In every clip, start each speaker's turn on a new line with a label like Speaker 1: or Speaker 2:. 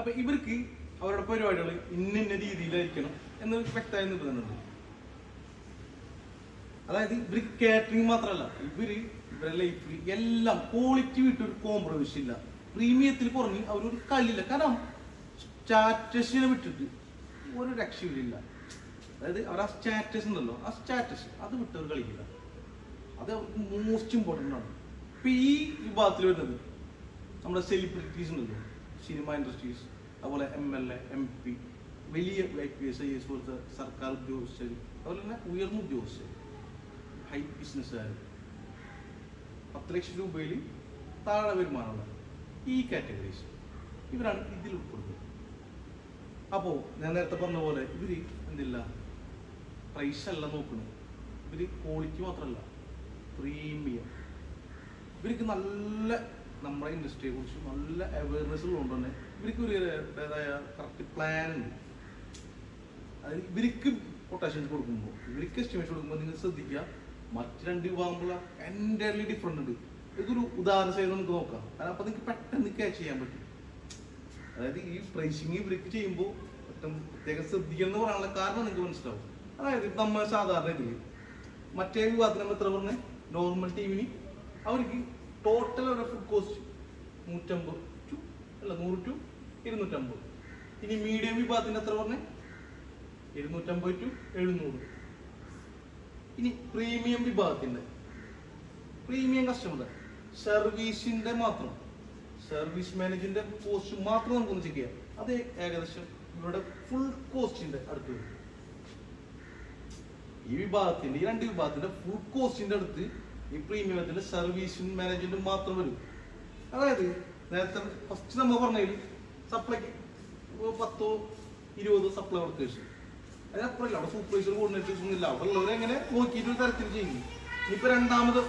Speaker 1: അപ്പൊ ഇവർക്ക് അവരുടെ പരിപാടികൾ ഇന്ന ഇന്ന രീതിയിലായിരിക്കണം എന്ന് വ്യക്തമായി നിൽക്കുന്നുണ്ട് അതായത് ഇവർ കാറ്ററിംഗ് മാത്രമല്ല ഇവർ ഇവരുടെ ലൈഫിൽ എല്ലാം ക്വാളിറ്റി വിട്ട് ഒരു കോംപ്രമൈസ് ഇല്ല. പ്രീമിയത്തിൽ കുറഞ്ഞ് അവരൊരു കളിയില്ല. കാരണം സ്റ്റാറ്റസിനെ വിട്ടിട്ട് ഒരു രക്ഷയില്ല അതായത് അവർ ആ സ്റ്റാറ്റസ് ഉണ്ടല്ലോ ആ സ്റ്റാറ്റസ് അത് വിട്ട് അവർ കളിക്കില്ല. അത് മോസ്റ്റ് ഇമ്പോർട്ടന്റ് ആണ്. ഇപ്പൊ ഈ വിഭാഗത്തിൽ വരുന്നത് നമ്മുടെ സെലിബ്രിറ്റീസ് ഉണ്ടല്ലോ. സിനിമ ഇൻഡസ്ട്രീസ് അതുപോലെ M L A M P വലിയ I P S I A പോലത്തെ സർക്കാർ ഉദ്യോഗസ്ഥർ അതുപോലെ തന്നെ ഉയർന്ന ഉദ്യോഗസ്ഥർ ഹൈ ബിസിനസ്സുകാർ പത്ത് ലക്ഷം രൂപയിൽ താഴെ വരുമാനമുള്ള ഈ കാറ്റഗറീസ് ഇവരാണ് ഇതിൽ ഉൾപ്പെടുന്നത്. അപ്പോൾ ഞാൻ നേരത്തെ പറഞ്ഞ പോലെ ഇവർ എന്തില്ല? പ്രൈസ് അല്ല നോക്കുന്നത് ഇവർ ക്വാളിറ്റി മാത്രമല്ല പ്രീമിയം ഇവർക്ക് നല്ല നമ്മുടെ ഇൻഡസ്ട്രിയെ കുറിച്ച് നല്ല അവയർനെസ് ഉള്ളതുകൊണ്ട് തന്നെ ഇവർക്ക് ഒരു ഏതായ കറക്റ്റ് പ്ലാൻ ഉണ്ട്. അത് ഇവർക്ക് കൊട്ടേഷൻസ് കൊടുക്കുമ്പോൾ ഇവർക്ക് എസ്റ്റിമേഷൻ കൊടുക്കുമ്പോൾ നിങ്ങൾ ശ്രദ്ധിക്കുക മറ്റ് രണ്ട് വിഭാഗമുള്ള എന്റയർലി ഡിഫറെന്റ് ഉണ്ട്. ഇതൊരു ഉദാഹരണ സൈഡ് നമുക്ക് നോക്കാം. കാരണം അപ്പം നിങ്ങൾക്ക് പെട്ടെന്ന് ക്യാച്ച് ചെയ്യാൻ പറ്റും. അതായത് ഈ പ്രൈസിങ് ഇവർക്ക് ചെയ്യുമ്പോൾ പ്രത്യേകം ശ്രദ്ധിക്കണം എന്ന് പറയാനുള്ള കാരണം നിങ്ങൾക്ക് മനസ്സിലാവും. അതായത് നമ്മൾ സാധാരണ ഇതിൽ മറ്റേ വിഭാഗത്തിന് നമ്മൾ എത്ര നോർമൽ ടീമിന് അവർക്ക് ടോട്ടൽ ഒരു ഫുഡ് കോസ്റ്റ് നൂറ്റമ്പത് ടു അല്ല നൂറ് ടു ഇരുന്നൂറ്റമ്പത്. ഇനി മീഡിയം വിഭാഗത്തിന്റെ എത്ര പറഞ്ഞേ? ഇരുന്നൂറ്റമ്പത് ടു എഴുന്നൂറ്. ഇനി പ്രീമിയം വിഭാഗത്തിന്റെ. പ്രീമിയം കസ്റ്റമർ സർവീസിന്റെ മാത്രം. സർവീസ് മാനേജിന്റെ കോസ്റ്റ് മാത്രം നമുക്കൊന്ന് ചെക്ക് ചെയ്യാം. അത് ഏകദേശം ഇവരുടെ ഫുൾ കോസ്റ്റിന്റെ അടുത്ത് വരും. ഈ വിഭാഗത്തിന്റെ ഈ രണ്ട് വിഭാഗത്തിന്റെ ഫുൾ കോസ്റ്റിന്റെ അടുത്ത് ഈ പ്രീമിയത്തിൽ സർവീസും മാനേജ്മെന്റും മാത്രം വരും. അതായത് നേരത്തെ ഫസ്റ്റ് നമ്മൾ പറഞ്ഞതിൽ സപ്ലൈക്ക് പത്തോ ഇരുപതോ സപ്ലൈ വർക്കേഴ്സ് അതിനപ്പുറമില്ല അവിടെ സൂപ്പർവൈസർ കോർഡിനേറ്റേഴ്സ് ഒന്നും ഇല്ല. അവിടെ ഉള്ളവരെ എങ്ങനെ നോക്കിയിട്ട് ഒരു തരത്തിൽ ചെയ്യും. ഇനിയിപ്പോ രണ്ടാമത്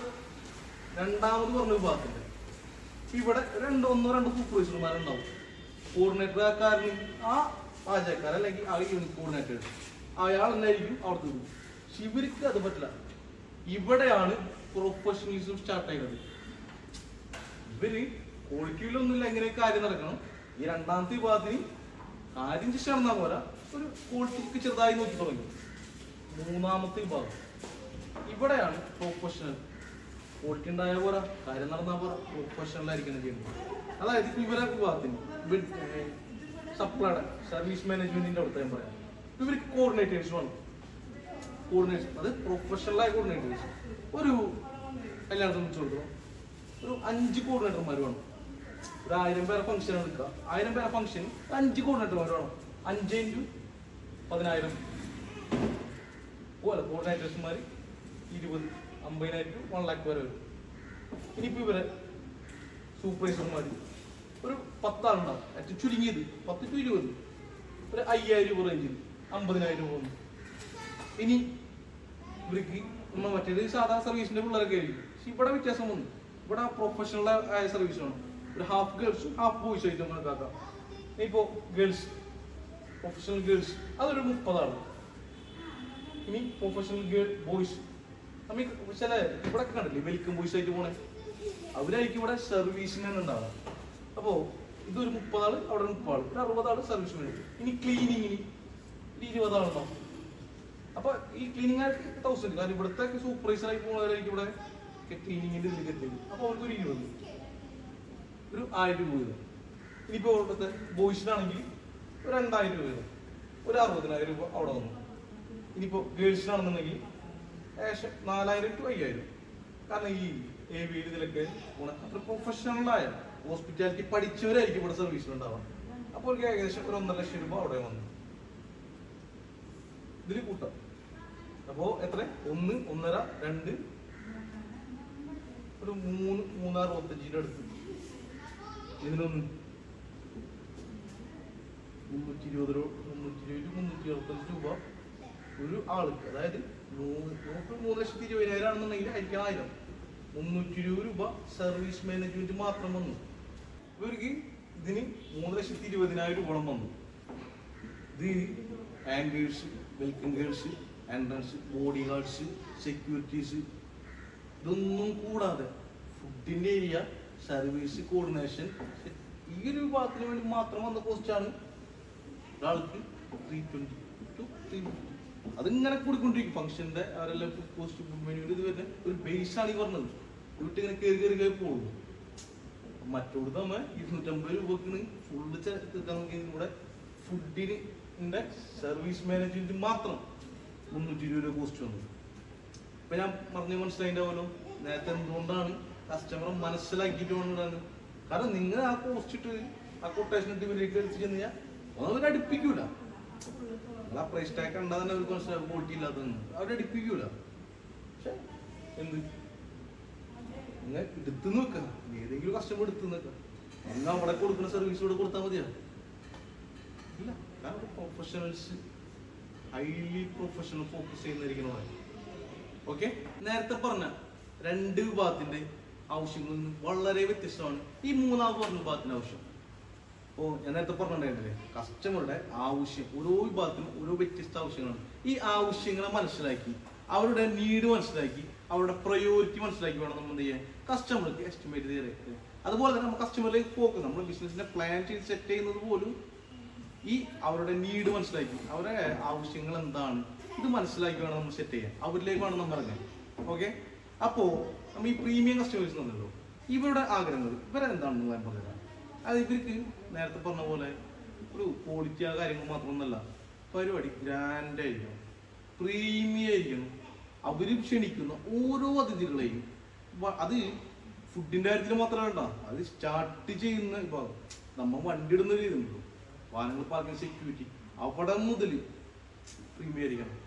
Speaker 1: രണ്ടാമത് പറഞ്ഞ വിഭാഗത്തിന്റെ ഇവിടെ രണ്ടോ ഒന്നോ രണ്ടോ സൂപ്പർവൈസർമാരുണ്ടാവും കോർഡിനേറ്റർ ആ കാരണം ആ പാചകക്കാരൻ അല്ലെങ്കിൽ ആ യൂണിറ്റ് കോർഡിനേറ്റേഴ്സ് അയാൾ എന്നായിരിക്കും അവിടുത്തെ. പക്ഷെ ഇവർക്ക് അത് പറ്റില്ല. ഇവിടെയാണ് പ്രൊഫഷണലിസം സ്റ്റാർട്ട് ചെയ്യുന്നത് ഇവർ ക്വാളിറ്റിയിലൊന്നുമില്ല എങ്ങനെ കാര്യം നടക്കണം. ഈ രണ്ടാമത്തെ വിഭാഗത്തിന് കാര്യം just നടന്നാൽ പോരാ. ഒരു ക്വാളിറ്റിക്ക് ചെറുതായി നോക്കി തുടങ്ങി. മൂന്നാമത്തെ വിഭാഗം. ഇവിടെയാണ് പ്രൊഫഷണൽ ക്വാളിറ്റി ഉണ്ടായ പോരാ. കാര്യം നടന്നാൽ പോരാ. പ്രൊഫഷണൽ ആയിരിക്കണം ചെയ്യുന്നത്. അതായത് ഇവരെ വിഭാഗത്തിന് സപ്ലൈ സർവീസ് മാനേജ്മെന്റിന്റെ അടുത്ത് ഞാൻ പറയാം. ഇവർക്ക് കോർഡിനേറ്റേഴ്സ് വേണം. കോർഡിനേഷൻ അത് പ്രൊഫഷണലായ കോർഡിനേറ്റേഴ്സ് ഒരു കല്യാണം സംബന്ധിച്ചിടത്തോളം ഒരു അഞ്ച് കോർഡിനേറ്റർമാർ വേണം. ഒരു ആയിരം പേരെ ഫംഗ്ഷൻ എടുക്കുക. ആയിരം പേരെ ഫംഗ്ഷൻ അഞ്ച് കോർഡിനേറ്റർമാർ വേണം. അഞ്ച് ഇന്റു പതിനായിരം. പോലെ കോർഡിനേറ്റേഴ്സ്മാർ ഇരുപത് അമ്പതിനായിരം ടു വൺ ലാക്ക് വരെ വരും. ഇനിയിപ്പോൾ ഇവരെ സൂപ്പർവൈസർമാർ ഒരു പത്താളുണ്ടാവും. ഏറ്റവും ചുരുങ്ങിയത് പത്ത് ടു ഇരുപത്. ഒരു അയ്യായിരം രൂപ റേഞ്ചിൽ അമ്പതിനായിരം രൂപ ഇനി ഇവർക്ക് മറ്റേത് സാധാ സർവീസിന്റെ പിള്ളേരൊക്കെ ആയിരിക്കും. പക്ഷെ ഇവിടെ വ്യത്യാസം വന്നു. ഇവിടെ പ്രൊഫഷണൽ ആയ സർവീസ് ആണ്. ഒരു ഹാഫ് ഗേൾസ് ഹാഫ് ബോയ്സ് ആയിട്ട് കണക്കാക്കാം ഇപ്പോ ഗേൾസ് പ്രൊഫഷണൽ ഗേൾസ് അതൊരു മുപ്പതാണ്. ഇനി പ്രൊഫഷണൽ ഗേൾ ബോയ്സ് ചില ഇവിടെ കണ്ടില്ലേ വെൽക്കം ബോയ്സ് ആയിട്ട് പോണേ. അവരായിരിക്കും ഇവിടെ സർവീസിന് തന്നെ ഉണ്ടാവുക. അപ്പോ ഇതൊരു മുപ്പതാൾ അവിടെ മുപ്പതാൾ ഒരു അറുപതാൾ സർവീസ് വേണ്ടി. ഇനി ക്ലീനിങ്ങിന് ഒരു ഇരുപതാളുണ്ടാവും അപ്പൊ ഈ ക്ലീനിങ് തൗസൻഡ് കാരണം ഇവിടുത്തെ സൂപ്പർവൈസർ ആയി പോകുന്നവരായിരിക്കും ഇവിടെ ക്ലീനിങ്ങിന്റെ ഇതിലേക്ക് എത്തിയത് അപ്പൊ അവർക്ക് ഒരു ഇരുപത്. ഒരു ആയിരം രൂപ വീതം ഇനിയിപ്പോ ഇവിടുത്തെ ബോയ്സിനാണെങ്കിൽ ഒരു രണ്ടായിരം രൂപ വീതം ഒരു അറുപതിനായിരം രൂപ അവിടെ വന്നു. ഇനിയിപ്പോ ഗേൾസിനാണെന്നുണ്ടെങ്കിൽ ഏകദേശം നാലായിരം ടു അയ്യായിരം. കാരണം ഈ എ വി ഇതിലൊക്കെ അത്ര പ്രൊഫഷണലായ ഹോസ്പിറ്റാലിറ്റി പഠിച്ചവരായിരിക്കും ഇവിടെ സർവീസിലുണ്ടാവുക അപ്പോൾ ഏകദേശം ഒരു ഒന്നര ലക്ഷം രൂപ അവിടെ വന്നു. ഇതിൽ കൂട്ടാം. അപ്പോ എത്ര ഒന്ന് ഒന്നര രണ്ട്. ഒരു മൂന്ന് മൂന്നാറ് അറുപത്തഞ്ചിന്റെ അടുത്ത്. ഇതിനൊന്ന്. മുന്നൂറ്റി ഇരുപത് രൂപ മുന്നൂറ്റി ഇരുപത് മുന്നൂറ്റി അറുപത്തഞ്ച് രൂപ ഒരു ആൾക്ക്. അതായത് നമുക്ക് മൂന്ന് ലക്ഷത്തി ഇരുപതിനായിരം ആണെന്നുണ്ടെങ്കിൽ ആയിരിക്കും ആയിരം. മുന്നൂറ്റി ഇരുപത് രൂപ സർവീസ് മാനേജ്മെന്റ് മാത്രം വന്നു. ഇവർക്ക് ഇതിന് മൂന്ന് ലക്ഷത്തി ഇരുപതിനായിരം രൂപ വന്നു. ഇത് anchors welcome girls entrance body guards securities ഇതൊന്നും കൂടാതെ ഫുഡിന്റെ ഏരിയ സർവീസ് കോർഡിനേഷൻ ഈ ഒരു വിഭാഗത്തിന് വേണ്ടി മാത്രം വന്ന പോസ്റ്റാണ് ഒരാൾക്ക് ത്രീ ട്വന്റി ടു ത്രീ അതിങ്ങനെ കൂടിക്കൊണ്ടിരിക്കും. ഫംഗ്ഷന്റെ അവരെല്ലാം പോസ്റ്റ് മെനുവിൽ ഇത് വരുന്ന. ഒരു ബേസ് ആണ് ഈ പറഞ്ഞത്. വീട്ടിൽ ഇങ്ങനെ കയറി കയറി കയറി പോകുള്ളൂ മറ്റോട് നമ്മ ഇരുന്നൂറ്റമ്പത് രൂപക്ക് ഫുള്ള് തീർക്കാൻ നോക്കിയതിലൂടെ ഇവിടെ ഫുഡിന്റെ സർവീസ് മാനേജ്മെന്റ് മാത്രം മുന്നൂറ്റി ഇരുപത് രൂപ കോസ്റ്റ് വന്നത് ഇപ്പൊ ഞാൻ പറഞ്ഞു മനസ്സിലായിണ്ടാവല്ലോ നേരത്തെ എന്തുകൊണ്ടാണ് കസ്റ്റമർ മനസ്സിലാക്കിയിട്ട് വേണം കാരണം നിങ്ങൾ ആ കോസ്റ്റ് ഇട്ട് ആ കൊട്ടേഷൻ ഇട്ട് ഇവരേക്ക് എടുത്ത് അവർ അടുപ്പിക്കൂല. ആ പ്രൈസ് കണ്ടാൽ തന്നെ അവർക്ക് ക്വാളിറ്റി ഇല്ലാത്തതെന്ന്. അവരടിപ്പിക്കൂല പക്ഷെ എന്ത്? നിങ്ങൾ എടുത്തു നോക്കാം. ഏതെങ്കിലും കസ്റ്റമർ എടുത്തു നോക്കാം. നിങ്ങൾ അവിടെ കൊടുക്കുന്ന സർവീസ് ഇവിടെ കൊടുത്താൽ മതിയാ? ഇല്ല. കാരണം പ്രൊഫഷണൽസ് ഹൈലി പ്രൊഫഷണൽ ഫോക്കസ് ചെയ്യുന്നിരിക്കണതാണ് ഓക്കെ നേരത്തെ പറഞ്ഞ രണ്ട് വിഭാഗത്തിന്റെ ആവശ്യങ്ങളിൽ വളരെ വ്യത്യസ്തമാണ് ഈ മൂന്നാമത് പറഞ്ഞ വിഭാഗത്തിന്റെ ആവശ്യം. ഓ ഞാൻ നേരത്തെ പറഞ്ഞിട്ടുണ്ടായിരുന്നില്ലേ? കസ്റ്റമറുടെ ആവശ്യം ഓരോ വിഭാഗത്തിനും ഓരോ വ്യത്യസ്ത ആവശ്യങ്ങളാണ്. ഈ ആവശ്യങ്ങളെ മനസ്സിലാക്കി അവരുടെ നീഡ് മനസ്സിലാക്കി അവരുടെ പ്രയോറിറ്റി മനസ്സിലാക്കി വേണം നമ്മൾ എന്ത് ചെയ്യാൻ. കസ്റ്റമർക്ക് എസ്റ്റിമേറ്റ് ചെയ്ത് അതുപോലെ തന്നെ നമ്മൾ കസ്റ്റമറിലേക്ക് ഫോക്കസ് നമ്മൾ ബിസിനസിനെ പ്ലാൻ ചെയ്ത് സെറ്റ് ചെയ്യുന്നത് പോലും ഈ അവരുടെ നീഡ് മനസ്സിലാക്കി. അവരുടെ ആവശ്യങ്ങൾ എന്താണ്? ഇത് മനസ്സിലാക്കി വേണം നമ്മൾ സെറ്റ് ചെയ്യാൻ അവരിലേക്ക് വേണം നമ്മൾ ഇറങ്ങാൻ. ഓക്കെ അപ്പോ നമ്മൾ ഈ പ്രീമിയം കസ്റ്റമേഴ്സ് എന്നല്ലോ ഇവരുടെ ആഗ്രഹങ്ങൾ ഇവരെന്താണെന്ന് ഞാൻ പറഞ്ഞുതരാം അത് ഇവർക്ക് നേരത്തെ പറഞ്ഞ പോലെ ഒരു ക്വാളിറ്റി ആ കാര്യങ്ങൾ മാത്രമൊന്നുമല്ല. പരിപാടി ഗ്രാൻഡ് ആയിരിക്കണം. പ്രീമിയം ആയിരിക്കണം. അവർ ക്ഷണിക്കുന്ന ഓരോ അതിഥികളെയും അത് ഫുഡിന്റെ കാര്യത്തിൽ മാത്രമല്ല അത് സ്റ്റാർട്ട് ചെയ്യുന്ന ഇപ്പൊ നമ്മ വണ്ടി ഇടുന്ന ഒരു ഇതുണ്ടല്ലോ വാഹനങ്ങൾ പാർക്കിംഗ് സെക്യൂരിറ്റി അവിടെ മുതൽ പ്രീമിയർ ആയിരിക്കണം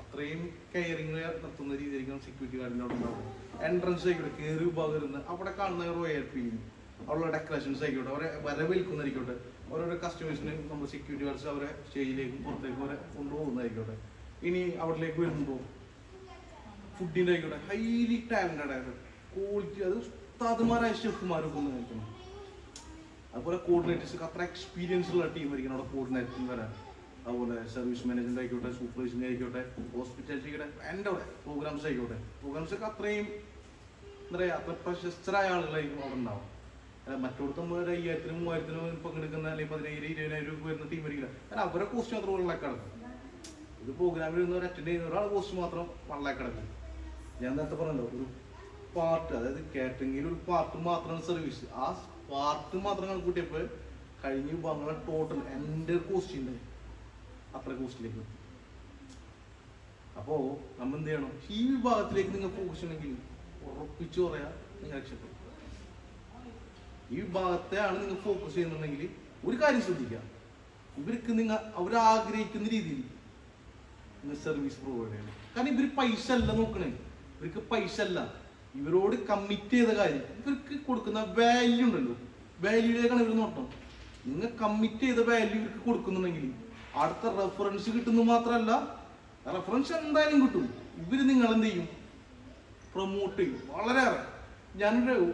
Speaker 1: അത്രയും കെയറിങ് നടത്തുന്ന രീതിയിലായിരിക്കണം സെക്യൂരിറ്റി ഗാർഡിന്റെ അവിടെ ഉണ്ടാവും എൻട്രൻസ് ആയിക്കോട്ടെ കയറി ഇരുന്ന് അവിടെ കാണുന്ന റോയൽ ഫീലിംഗ് അവിടെയുള്ള ഡെക്കറേഷൻസ് ആയിക്കോട്ടെ അവരെ വരവേൽക്കുന്നതായിരിക്കോട്ടെ ഓരോരോ കസ്റ്റമേഴ്സിന് നമ്മൾ സെക്യൂരിറ്റി ഗാർഡ്സ് അവരെ സ്റ്റേജിലേക്കും പുറത്തേക്കും അവരെ കൊണ്ടുപോകുന്നതായിക്കോട്ടെ. ഇനി അവിടേക്ക് വരുമ്പോൾ ഫുഡിന്റെ ആയിക്കോട്ടെ ഹൈലി ടാലന്റഡ് ആയിട്ട് ക്വാളിറ്റി അത് ഉസ്താദ്മാരായ ഷെഫുമാരൊക്കെ ഒന്ന് കഴിക്കണം അതുപോലെ കോർഡിനേറ്റേഴ്സ് അത്ര എക്സ്പീരിയൻസ് ഉള്ള ടീം ആയിരിക്കണം അവിടെ കോർഡിനേറ്റർ വരാൻ. അതുപോലെ സർവീസ് മാനേജ്മെന്റ് ആയിക്കോട്ടെ സൂപ്പർവൈസിംഗ് ആയിക്കോട്ടെ ഹോസ്പിറ്റാലിറ്റി ആയിക്കോട്ടെ എന്റെ അവിടെ പ്രോഗ്രാംസ് ആയിക്കോട്ടെ. പ്രോഗ്രാംസ് ഒക്കെ അത്രയും എന്താ പറയുക അത്ര പ്രശസ്തരായ ആളുകളായിരിക്കും അവിടെ ഉണ്ടാവും അല്ല മറ്റോടത്ത് ഒരു അയ്യായിരത്തിനും മൂവായിരത്തിനും പങ്കെടുക്കുന്ന അല്ലെങ്കിൽ പതിനായിരം ഇരുപതിനായിരം രൂപ വരുന്ന ടീം ആയിരിക്കില്ല. കാരണം അവരെ കോസ്റ്റ് മാത്രം വൺ ലാക്ക് ഒരു പ്രോഗ്രാമിൽ നിന്ന് അറ്റൻഡ് ചെയ്യുന്ന ഒരാൾ കോസ്റ്റ് മാത്രം വൺ ലാക്ക് അടക്കും ഞാൻ നേരത്തെ പറഞ്ഞല്ലോ ഒരു പാർട്ട് അതായത് കാറ്ററിംഗിൽ ഒരു പാർട്ട് മാത്രമാണ് സർവീസ് ആ പാർട്ട് മാത്രം കണക്കൂട്ടിയപ്പോൾ കഴിഞ്ഞ വിഭാഗങ്ങളുടെ ടോട്ടൽ എന്റെ ഉണ്ട് അത്ര കോസ്റ്റിലേക്ക് എത്തി അപ്പോൾ നമ്മൾ എന്ത് ചെയ്യണം? ഈ വിഭാഗത്തിലേക്ക് നിങ്ങൾ പോകണമെങ്കിൽ ഉറപ്പിച്ചു പറയാ നിങ്ങൾ രക്ഷപ്പെടും. ഈ വിഭാഗത്തെയാണ് നിങ്ങൾ ഫോക്കസ് ചെയ്യുന്നുണ്ടെങ്കിൽ ഒരു കാര്യം ശ്രദ്ധിക്കുക. ഇവർക്ക് നിങ്ങൾ അവരാഗ്രഹിക്കുന്ന രീതിയിൽ നിങ്ങൾ സർവീസ് പ്രൊവൈഡ് ചെയ്യണം. കാരണം ഇവർ പൈസ അല്ല നോക്കണേ. ഇവർക്ക് പൈസ അല്ല. ഇവരോട് കമ്മിറ്റ് ചെയ്ത കാര്യം ഇവർക്ക് കൊടുക്കുന്ന വാല്യൂ ഉണ്ടല്ലോ. വാല്യൂയിലേക്കാണ് ഇവർ നോട്ടം. നിങ്ങൾ കമ്മിറ്റ് ചെയ്ത വാല്യൂ ഇവർക്ക് കൊടുക്കുന്നുണ്ടെങ്കിൽ അടുത്ത റെഫറൻസ് കിട്ടുന്നു മാത്രമല്ല റെഫറൻസ് എന്തായാലും കിട്ടും. ഇവർ നിങ്ങൾ എന്ത് ചെയ്യും? പ്രൊമോട്ട് ചെയ്യും. വളരെയേറെ. ഞാനൊരു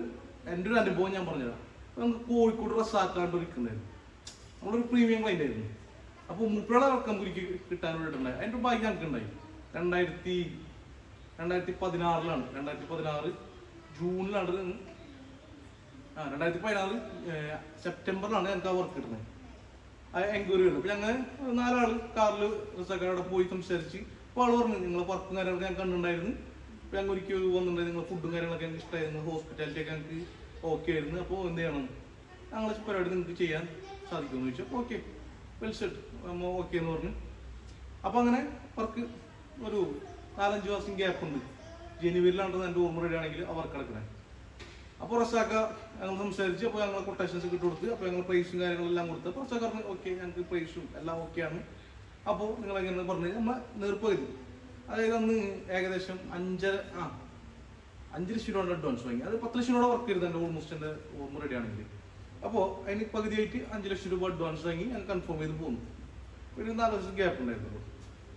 Speaker 1: എന്റെ ഒരു അനുഭവം ഞാൻ പറഞ്ഞുതരാം. നമുക്ക് കോഴിക്കോട് റസാക്കാണ്ട് ഇരിക്കുന്നായിരുന്നു നമ്മളൊരു പ്രീമിയം ക്ലൈന്റ് ആയിരുന്നു. അപ്പോൾ മുപ്പയുടെ ഇറക്കം കുരിക്ക് കിട്ടാൻ വേണ്ടിയിട്ടുണ്ടായി അതിന്റെ ഭാഗ്യം ഞങ്ങൾക്ക് ഉണ്ടായി രണ്ടായിരത്തി രണ്ടായിരത്തി പതിനാറിലാണ് രണ്ടായിരത്തി പതിനാറ് ജൂണിലാണ് ആ രണ്ടായിരത്തി പതിനാറ് സെപ്റ്റംബറിലാണ് ഞങ്ങൾക്ക് ആ വർക്ക് കിട്ടുന്നത്. ആ എൻക്വയറി വരുന്നത്. അപ്പം ഞങ്ങൾ നാലാൾ കാറിൽ റിസക്കാരോടെ പോയി സംസാരിച്ച് അപ്പോൾ ആൾ പറഞ്ഞു നിങ്ങളെ വർക്കും കാര്യങ്ങളൊക്കെ ഞാൻ കണ്ടിട്ടുണ്ടായിരുന്നു. അപ്പോൾ ഞങ്ങൾ ഒരിക്കൽ വന്നിട്ടുണ്ടായിരുന്നു നിങ്ങളെ ഫുഡും കാര്യങ്ങളൊക്കെ ഞങ്ങൾക്ക് ഇഷ്ടമായിരുന്നു ഹോസ്പിറ്റാലിറ്റി ഒക്കെ ഞങ്ങൾക്ക് ഓക്കെ ആയിരുന്നു. അപ്പോൾ എന്ത് ചെയ്യണം? ഞങ്ങൾ പരിപാടി നിങ്ങൾക്ക് ചെയ്യാൻ സാധിക്കുമെന്ന് ചോദിച്ചു. ഓക്കെ വെൽ സെറ്റ് ഓക്കെ എന്ന് പറഞ്ഞു. അപ്പോൾ അങ്ങനെ വർക്ക് ഒരു നാലഞ്ച് മാസം ഗ്യാപ്പ് ഉണ്ട്. ജനുവരിലാണ് എന്റെ ഓർമ്മ റെഡിയാണെങ്കിൽ ആ വർക്ക് നടക്കണേ അപ്പോൾ റസാക്ക ഞങ്ങൾ സംസാരിച്ച് അപ്പോൾ ഞങ്ങൾ കൊട്ടേഷൻസ് ഇട്ട് കൊടുത്ത് അപ്പോൾ ഞങ്ങൾ പ്രൈസും കാര്യങ്ങളെല്ലാം കൊടുത്ത് അപ്പോൾ റസാക്ക പറഞ്ഞു ഓക്കെ ഞങ്ങൾക്ക് പ്രൈസും എല്ലാം ഓക്കെയാണ് അപ്പോൾ നിങ്ങൾ എങ്ങനെ പറഞ്ഞു നമ്മൾ നേർപ്പകുതി അതായത് അന്ന് ഏകദേശം അഞ്ചര ആ അഞ്ച് ലക്ഷം രൂപ അഡ്വാൻസ് വാങ്ങി. അത് പത്ത് ലക്ഷം രൂപ വർക്ക് ചെയ്തത് എന്റെ ഓൾമോസ്റ്റ് എന്റെ ഓർമ്മ റെഡി ആണെങ്കിൽ അപ്പോൾ അതിന് പകുതിയായിട്ട് അഞ്ച് ലക്ഷം രൂപ അഡ്വാൻസ് വാങ്ങി ഞാൻ കൺഫേം ചെയ്ത് പോന്നു. ഒരു നാല് ലക്ഷം ഗ്യാപ്പ് ഉണ്ടായിരുന്നു.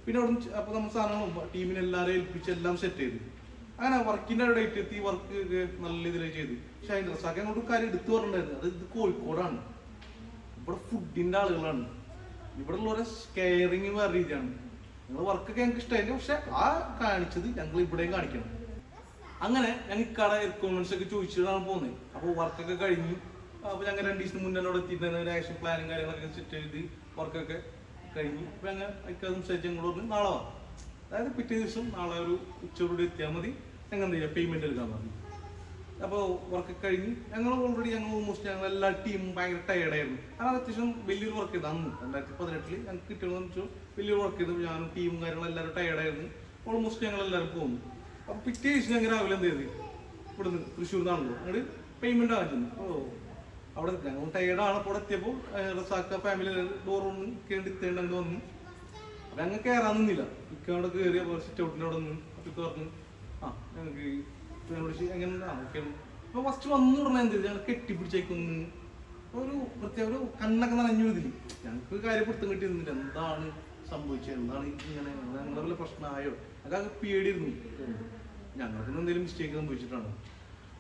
Speaker 1: പിന്നെ അവിടെ അപ്പോൾ നമ്മൾ സാധനങ്ങളും ടീമിനെ എല്ലാവരെയും ഏൽപ്പിച്ച് എല്ലാം സെറ്റ് ചെയ്തു. അങ്ങനെ വർക്കിന്റെ ഡേറ്റ് എത്തി വർക്ക് നല്ല രീതിയിൽ ചെയ്തു. പക്ഷെ അതിന്റെ റസാക്ക് അങ്ങോട്ട് കാര്യം എടുത്തു പറഞ്ഞിട്ടുണ്ടായിരുന്നു. അത് ഇത് കോഴിക്കോടാണ്. ഇവിടെ ഫുഡിന്റെ ആളുകളാണ്. ഇവിടെ ഉള്ളവരെ കെയറിങ് വേറെ രീതിയാണ്. ഞങ്ങൾ വർക്കൊക്കെ ഞങ്ങൾക്ക് ഇഷ്ടമായിരുന്നു പക്ഷെ ആ കാണിച്ചത് ഞങ്ങൾ ഇവിടെയും കാണിക്കണം. അങ്ങനെ ഞങ്ങൾ ഇക്കാടെ റിക്വയർമെന്റ്സ് ഒക്കെ ചോദിച്ചിട്ടാണ് പോകുന്നത് അപ്പോൾ വർക്കൊക്കെ കഴിഞ്ഞു. അപ്പോൾ ഞങ്ങൾ രണ്ട് ദിവസം മുന്നേ അവിടെ എത്തിയിട്ടുണ്ടായിരുന്നു ആക്ഷൻ പ്ലാനും കാര്യങ്ങളൊക്കെ സെറ്റ് ചെയ്ത് വർക്കൊക്കെ കഴിഞ്ഞു. അപ്പോൾ അങ്ങനെ അതിനനുസരിച്ച് ഞങ്ങളോട് പറഞ്ഞു നാളെ വാ അതായത് പിറ്റേ ദിവസം നാളെ ഒരു ഉച്ചയോടെ എത്തിയാൽ മതി. ഞങ്ങൾ എന്ത് ചെയ്യാം? പേയ്മെന്റ് എടുക്കാൻ പറഞ്ഞു. അപ്പോൾ വർക്ക് കഴിഞ്ഞ് ഞങ്ങൾ ഓൾറെഡി ഞങ്ങൾ ഓൾമോസ്റ്റ് ഞങ്ങൾ എല്ലാ ടീമും ഭയങ്കര ടയർഡായിരുന്നു കാരണം അത്യാവശ്യം വലിയൊരു വർക്ക് ചെയ്ത് അന്ന്. രണ്ടായിരത്തി പതിനെട്ടിൽ ഞങ്ങൾക്ക് കിട്ടിയതെന്ന് വെച്ചാൽ വലിയൊരു വർക്ക് ചെയ്തു. ഞാനും ടീമും കാര്യങ്ങളും എല്ലാവരും ടയർഡായിരുന്നു ഓൾമോസ്റ്റ് ഞങ്ങൾ എല്ലാവരും പോകുന്നു അപ്പോൾ പിറ്റേ ദിവസം ഞങ്ങൾ രാവിലെ എന്ത് ചെയ്ത്? ഇവിടുന്ന് തൃശ്ശൂർ നിന്നാണല്ലോ അങ്ങോട്ട് പേയ്മെന്റ് ആകുന്നു ഓ അവിടെ ഞങ്ങൾ ടയർഡാണ് അപ്പോൾ എത്തിയപ്പോൾ റസാക്ക ഫാമിലി ഡോർ ഒന്ന് കേണ്ടി എത്തേണ്ടെന്ന് വന്നു. അപ്പൊ ഞങ്ങൾ കയറാൻ നിന്നില്ല. ഇക്ക അവിടെ കയറി സിറ്റ് ഔട്ടിന്റെ അവിടെ നിന്ന് അപ്പൊ പറഞ്ഞു ആ ഞങ്ങൾക്ക് എങ്ങനെ അപ്പൊ ഫസ്റ്റ് വന്നു ഉടനെ എന്ത് ചെയ്തു? ഞങ്ങൾ കെട്ടിപ്പിടിച്ചേക്കുന്നു. ഒരു പ്രത്യേക ഒരു കണ്ണൊക്കെ നനഞ്ഞു ഇതിൽ ഞങ്ങൾക്ക് കാര്യം പിടുത്തം കിട്ടിയിരുന്നില്ല. എന്താണ് സംഭവിച്ചത്? എന്താണ് ഇങ്ങനെ? ഞങ്ങളുടെ വല്ല പ്രശ്നമായോ? അതൊക്കെ പേടിയിരുന്നു ഞങ്ങൾക്ക് എന്തെങ്കിലും മിസ്റ്റേക്ക് സംഭവിച്ചിട്ടാണ്?